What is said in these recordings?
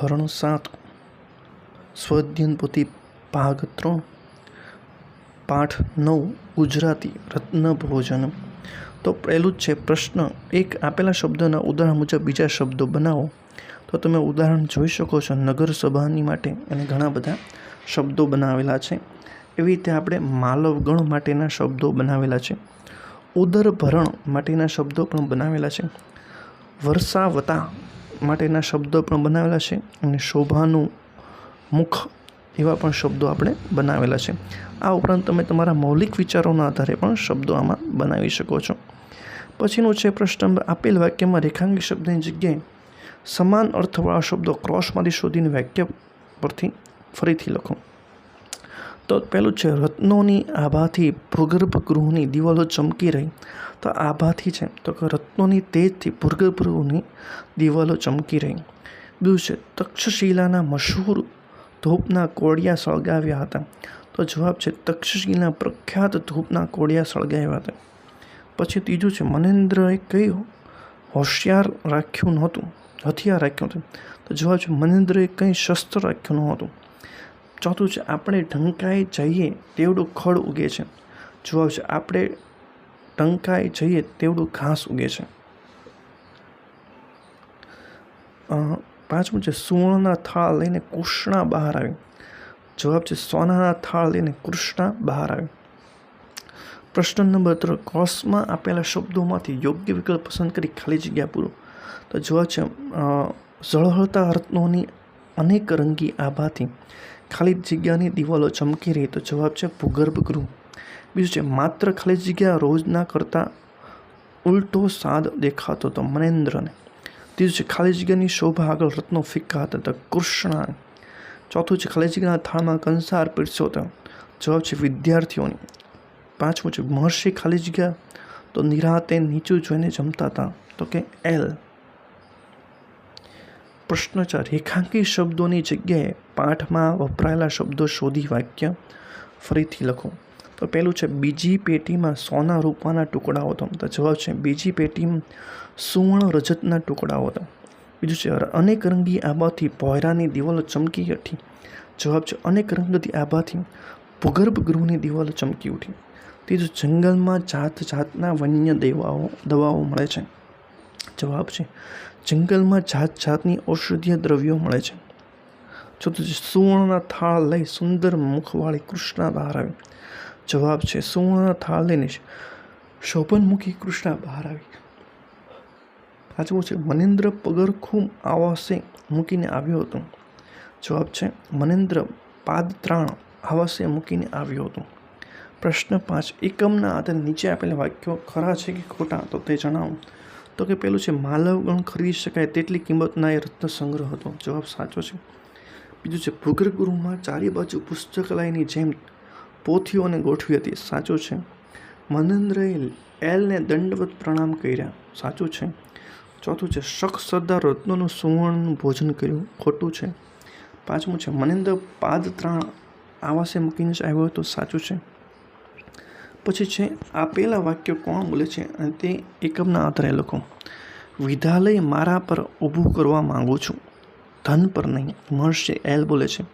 ધોરણ સાત, સ્વધ્યન પોથી ભાગ ત્રણ, પાઠ નવ, ગુજરાતી રત્ન ભોજન. તો પહેલું જ છે પ્રશ્ન, એક આપેલા શબ્દના ઉદાહરણ મુજબ બીજા શબ્દો બનાવો. તો તમે ઉદાહરણ જોઈ શકો છો નગરસભાની માટે અને ઘણા બધા શબ્દો બનાવેલા છે. એવી રીતે આપણે માલવગણ માટેના શબ્દો બનાવેલા છે. ઉદરભરણ માટેના શબ્દો પણ બનાવેલા છે. વર્ષાવતા માટેના શબ્દો પણ બનાવેલા છે અને શોભાનું મુખ એવા પણ શબ્દો આપણે બનાવેલા છે. આ ઉપરાંત તમે તમારા મૌલિક વિચારોના આધારે પણ શબ્દો આમાં બનાવી શકો છો. પછીનું છે પ્રશ્ન, આપેલ વાક્યમાં રેખાંકિત શબ્દની જગ્યાએ સમાન અર્થવાળા શબ્દો ક્રોસમાંથી શોધીને વાક્ય પરથી ફરીથી લખો. તો પહેલું છે, રત્નોની આભાથી ભૂગર્ભ ગૃહની દિવાલો ચમકી રહી. તો આભાથી છે, તો કે રત્નોની તેજથી ભૂગર્ભ ગૃહની દિવાલો ચમકી રહી. બીજું છે, તક્ષશિલાના મશહૂર ધૂપના કોડિયા સળગાવ્યા હતા. તો જવાબ છે તક્ષશિલા પ્રખ્યાત ધૂપના કોડિયા સળગાવ્યા હતા. પછી ત્રીજું છે, મનેન્દ્રએ કયું હોશિયાર રાખ્યું નહોતું, હથિયાર રાખ્યું હતું તો જવાબ છે, મનેન્દ્રએ કંઈ શસ્ત્ર રાખ્યું નહોતું. ચોથું છે, આપણે ઢંકાઈ જઈએ તેવડું ખડ ઉગે છે. જવાબ છે, આપણે ટંકાઈ જઈએ તેવડું ઘાસ ઉગે છે. પાંચમું છે, સુવર્ણના થાળ લઈને કૃષ્ણા બહાર આવી. જવાબ છે, સોનાના થાળ લઈને કૃષ્ણા બહાર આવી. પ્રશ્ન નંબર ત્રણ, કોર્સમાં આપેલા શબ્દોમાંથી યોગ્ય વિકલ્પ પસંદ કરી ખાલી જગ્યા પૂરો. તો જવાબ છે ઝળહળતા રત્નોની અનેક રંગી આભાથી ખાલી જગ્યાની દિવાલો ચમકી રહી. તો જવાબ છે ભૂગર્ભ ગૃહ. બીજું છે, માત્ર ખાલી જગ્યા રોજના કરતાં ઉલટો સાદ દેખાતો હતો મનેન્દ્રને. ત્રીજું છે, ખાલી જગ્યાની શોભા આગળ રત્નો ફિક્કા હતા તો કૃષ્ણા ચોથું છે, ખાલી જગ્યાના થાળમાં કંસાર પીરસ્યો હતો. જવાબ છે વિદ્યાર્થીઓની. પાંચમું છે, મહર્ષિ ખાલી જગ્યા તો નિરાતે નીચું જોઈને જમતા હતા. તો કે એલ. પ્રશ્ન ચાર રેખાંકિત શબ્દોની જગ્યાએ પાઠમાં વપરાયેલા શબ્દો શોધી વાક્ય ફરીથી લખો. તો પહેલું છે, બીજી પેટીમાં સોના રૂપાના ટુકડાઓ. હતા તો જવાબ છે, બીજી પેટીમાં સુવર્ણ રજતના ટુકડાઓ. હતા બીજું છે, અનેક રંગી આબાથી ભોયરાની દિવાલો ચમકી હતી જવાબ છે, અનેક રંગથી આબાથી ભૂગર્ભ ગૃહની દિવાલો ચમકી ઉઠી. ત્રીજું, જંગલમાં જાત જાતના વન્ય દેવાઓ, દવાઓ મળે છે. જવાબ છે. જંગલમાં જાત જાતની ઔષધીય દ્રવ્યો મળે છે. ચોથું સુવર્ણના થાળ લઈ સુંદર મુખવાળી કૃષ્ણા બહાર આવી. જવાબ છે, સુવર્ણના થાળ લઈને શોભનમુખી કૃષ્ણા બહાર આવી. પાંચમું છે, મનેન્દ્ર પગરખું આવાસે મૂકીને આવ્યો હતો. જવાબ છે, મનેન્દ્ર પાદત્રાણ આવાસે મૂકીને આવ્યો હતો. પ્રશ્ન પાંચ, એકમના આધારે નીચે આપેલા વાક્યો ખરા છે કે ખોટા? તો તે જણાવો. તો કે પેલું છે માલવગણ ખરીદી શકાય તેટલી કિંમતના એ રત્ન સંગ્રહ હતો. જવાબ સાચો છે. બીજું છે, ભૂગર્ભ ગૃહમાં ચારે બાજુ પુસ્તકાલયની જેમ પોથીઓને ગોઠવી હતી. સાચો છે. મનેન્દ્રએ એલને દંડવત પ્રણામ કર્યા. સાચું છે. ચોથું છે શખ સરદાર રત્નોનું સુવર્ણનું ભોજન કર્યું. ખોટું છે. પાંચમું છે મનેન્દ્ર પાદ ત્રાણ આવાસે મૂકીને આવ્યો હતો. સાચું છે. પછી છે આપેલા વાક્યો કોણ બોલે છે? અને તે એકમના આધારે લખો વિધાલય મારા પર ઊભું કરવા માગું છું. ધન પર નહીં, મહર્ષિ એલ બોલે છે,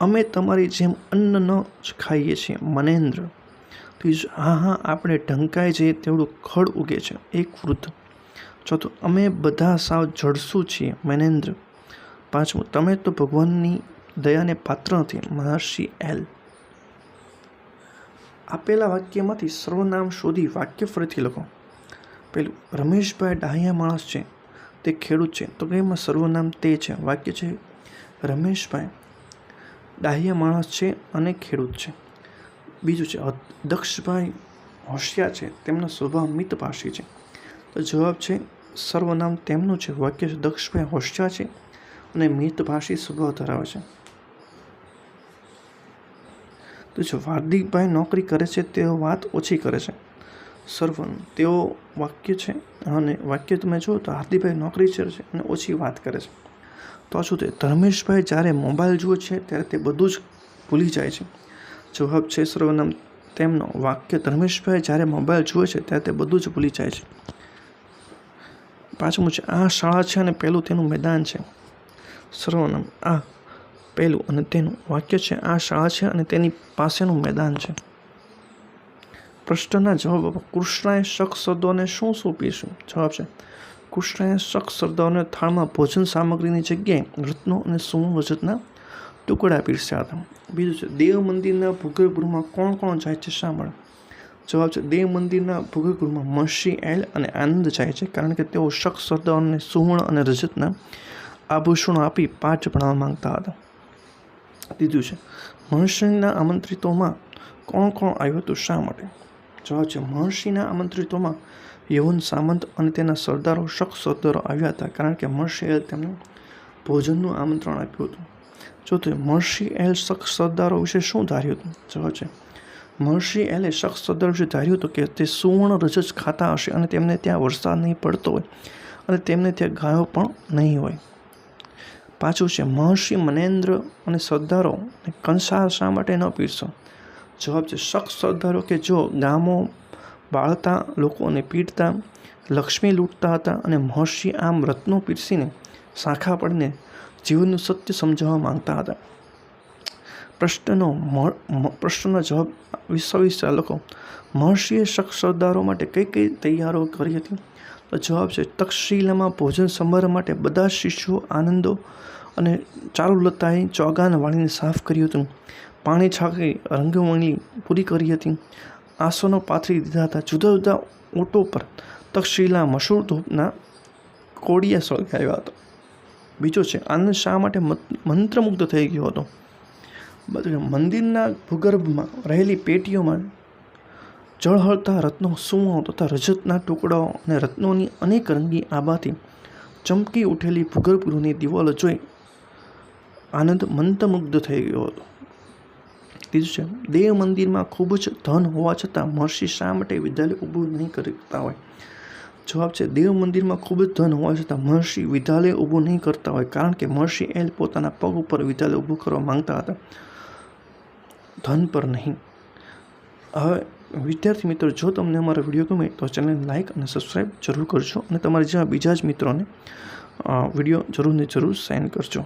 અમે તમારી જેમ અન્ન ન જ ખાઈએ છીએ, મનેન્દ્ર. ત્રીજું હા હા, આપણે ઢંકાઈ જઈએ તેવડું ખડ ઉગે છે એક વૃદ્ધ ચોથું, અમે બધા સાવ જડશું છીએ, મનેન્દ્ર. પાંચમું, તમે તો ભગવાનની દયાને પાત્ર નથી, મહર્ષિ એલ. આપેલા વાક્યમાંથી સર્વનામ શોધી વાક્ય ફરીથી લખો. પેલું, રમેશભાઈ ડાહ્યા માણસ છે, તે ખેડૂત છે. તો કે એમાં સર્વનામ તે છે, વાક્ય છે, રમેશભાઈ ડાહ્યા માણસ છે અને ખેડૂત છે. બીજું છે દક્ષભાઈ હોશિયાર છે, તેમનો સ્વભાવ મિતભાષી છે. તો જવાબ છે, સર્વનામ તેમનું છે. વાક્ય છે, દક્ષભાઈ હોશિયાર છે અને મિતભાષી સ્વભાવ ધરાવે છે. તો જો હાર્દિકભાઈ નોકરી કરે છે, તેઓ વાત ઓછી કરે છે. સર્વન, તેઓ વાક્ય છે અને વાક્ય તમે જુઓ તો હાર્દિકભાઈ નોકરી કરે છે અને ઓછી વાત કરે છે. તો શું તે ધર્મેશભાઈ જ્યારે મોબાઈલ જુએ છે, ત્યારે તે બધું જ ભૂલી જાય છે. જવાબ છે સર્વનામ, તેમનો વાક્ય ધર્મેશભાઈ જ્યારે મોબાઈલ જુએ છે, ત્યારે તે બધું જ ભૂલી જાય છે. પાંચમું છે, આ શાળા છે અને પહેલું તેનું મેદાન છે. સર્વનામ, આ પહેલું અને તેનું વાક્ય છે, આ શાળા છે અને તેની પાસેનું મેદાન છે. પ્રશ્નના જવાબ કૃષ્ણાએ શક શબ્દોને શું સોંપીશું? જવાબ છે, કૃષ્ણએ શક શબ્દોને થાળમાં ભોજન સામગ્રીની જગ્યાએ રત્નો અને સુવર્ણ રજતના ટુકડા પીરસ્યા હતા. બીજું છે, દેવ મંદિરના ભૂગર્ભગૃહમાં કોણ કોણ જાય છે, શા માટે? જવાબ છે, દેવ મંદિરના ભૂગર્ભગૃહમાં મહર્ષિ એલ અને આનંદ જાય છે, કારણ કે તેઓ શક શબ્દોને સુવર્ણ અને રજતના આભૂષણો આપી પાઠ ભણાવવા માંગતા હતા. ત્રીજું છે. મહર્ષિના આમંત્રિતોમાં કોણ કોણ આવ્યું હતું શા માટે? જવાબ છે, મહર્ષિના આમંત્રિતોમાં યવન સામંત અને તેના સરદારો, શક સરદારો આવ્યા હતા કારણ કે મહર્ષિએ તેમને ભોજનનું આમંત્રણ આપ્યું હતું. ચોથું મહર્ષિ એલ શખ્સ સરદારો વિશે શું ધાર્યું હતું? જવાબ છે મહર્ષિ એલે શખ્સ સરદાર વિશે ધાર્યું હતું કે તે સુવર્ણ રજજ ખાતા હશે અને તેમને ત્યાં વરસાદ નહીં પડતો હોય અને તેમને ત્યાં ગાયો પણ નહીં હોય. પાછું છે મહર્ષિ મનેન્દ્ર અને સરદારો કંસાર શા માટે ન પીરસો? જવાબ છે શખ્સ સરદારો કે જો ગામો બાળતા, લોકોને પીડતા, લક્ષ્મી લૂંટતા હતા અને મહર્ષિ આમ રત્નો પીરસીને શાખા પડીને જીવનનું સત્ય સમજાવવા માંગતા હતા. પ્રશ્નનો પ્રશ્નનો જવાબ વિશ્વવિશ્વા લખો મહર્ષિએ શખ્સ સરદારો માટે કઈ કઈ તૈયારો કરી હતી? તો જવાબ છે, તક્ષશિલામાં ભોજન સમારંભ માટે બધા શિષ્યો આનંદો અને ચારુલતાએ ચોગાન વાણીને સાફ કર્યું હતું. પાણી છાંકી રંગવણી પૂરી કરી હતી. આસનો પાથરી દીધા હતા. જુદા જુદા ઓટો પર તક્ષશિલા મશહૂર ધૂપના કોડિયા સળગાવ્યા હતા. બીજો છે, આનંદ શા માટે મંત્રમુગ્ધ થઈ ગયો હતો? મંદિરના ભૂગર્ભમાં રહેલી પેટીઓમાં જળહળતા રત્નો સુવર્ણ તથા રજતના ટુકડાઓ અને રત્નોની અનેક રંગી આબાથી ચમકી ઉઠેલી ભૂગર્ભગૃહની દિવાલો જોઈ આનંદ મંતમુગ્ધ થઈ ગયો હતો. ત્રીજું છે, દેવ મંદિરમાં ખૂબ જ ધન હોવા છતાં મહર્ષિ શા માટે વિદ્યાલય ઊભું નહીં કરતા હોય? જવાબ છે, દેવ મંદિરમાં ખૂબ જ ધન હોવા છતાં મહર્ષિ વિદ્યાલય ઊભું નહીં કરતા હોય કારણ કે મહર્ષિ એલ પોતાના પગ ઉપર વિદ્યાલય ઊભું કરવા માંગતા હતા. ધન પર નહીં. હવે વિદ્યાર્થી મિત્રો, જો તમને અમારો વીડિયો ગમે તો ચેનલને લાઇક અને સબસ્ક્રાઈબ જરૂર કરજો અને તમારા જેવા બીજા જ મિત્રોને વીડિયો જરૂર ને જરૂર સેન્ડ કરજો.